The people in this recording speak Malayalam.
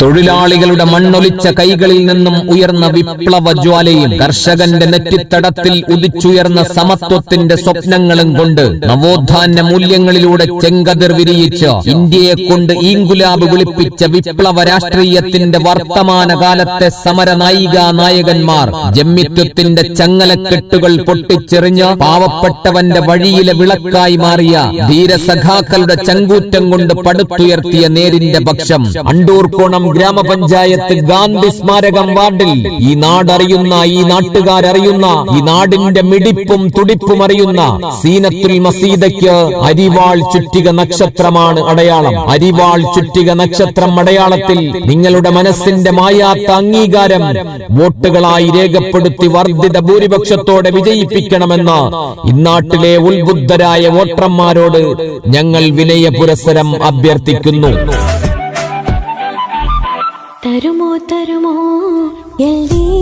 തൊഴിലാളികളുടെ മണ്ണൊലിച്ച കൈകളിൽ നിന്നും ഉയർന്ന വിപ്ലവ ജ്വാലയും കർഷകന്റെ നെറ്റിത്തടത്തിൽ ഉദിച്ചുയർന്ന സമത്വത്തിന്റെ സ്വപ്നങ്ങളും കൊണ്ട് നവോത്ഥാന മൂല്യങ്ങളിലൂടെ ചെങ്കതിർ വിരിയിച്ച് ഇന്ത്യയെ കൊണ്ട് ഈങ്കുലാബ് വിളിപ്പിച്ച വിപ്ലവ രാഷ്ട്രീയത്തിന്റെ വർത്തമാന കാലത്തെ സമര നായിക നായകന്മാർ ജമ്മിത്വത്തിന്റെ ചങ്ങലക്കെട്ടുകൾ പൊട്ടിച്ചെറിഞ്ഞ് പാവപ്പെട്ടവന്റെ വഴിയിലെ വിളക്കായി മാറിയ ധീരസഖാക്കളുടെ ചങ്കൂറ്റം കൊണ്ട് പടുത്തുയർത്തിയ നേരിന്റെ പക്ഷം അണ്ടൂർക്കോണം ഗ്രാമപഞ്ചായത്ത് ഗാന്ധി സ്മാരകം വാർഡിൽ ഈ നാടറിയുന്ന ഈ നാട്ടുകാരറിയുന്ന ഈ നാടിന്റെ മിടിപ്പും തുടിപ്പും അറിയുന്ന സീനത്തുൽ മസീദയ്ക്ക് അരിവാൾ ചുറ്റിക നക്ഷത്രമാണ് അടയാളം. അരിവാൾ ചുറ്റിക നക്ഷത്രം അടയാളത്തിൽ നിങ്ങളുടെ മനസ്സിന്റെ മായാത്ത അംഗീകാരം വോട്ടുകളായി രേഖപ്പെടുത്തി വർദ്ധിത ഭൂരിപക്ഷത്തോടെ വിജയിപ്പിക്കണമെന്ന് ഇന്നാട്ടിലെ ഉത്ബുദ്ധരായ വോട്ടർമാരോട് ഞങ്ങൾ വിനയ പുരസരം അഭ്യർത്ഥിക്കുന്നു. തരുമോ തരുമോ എൽ ഡി എഫിൽ വോട്ട്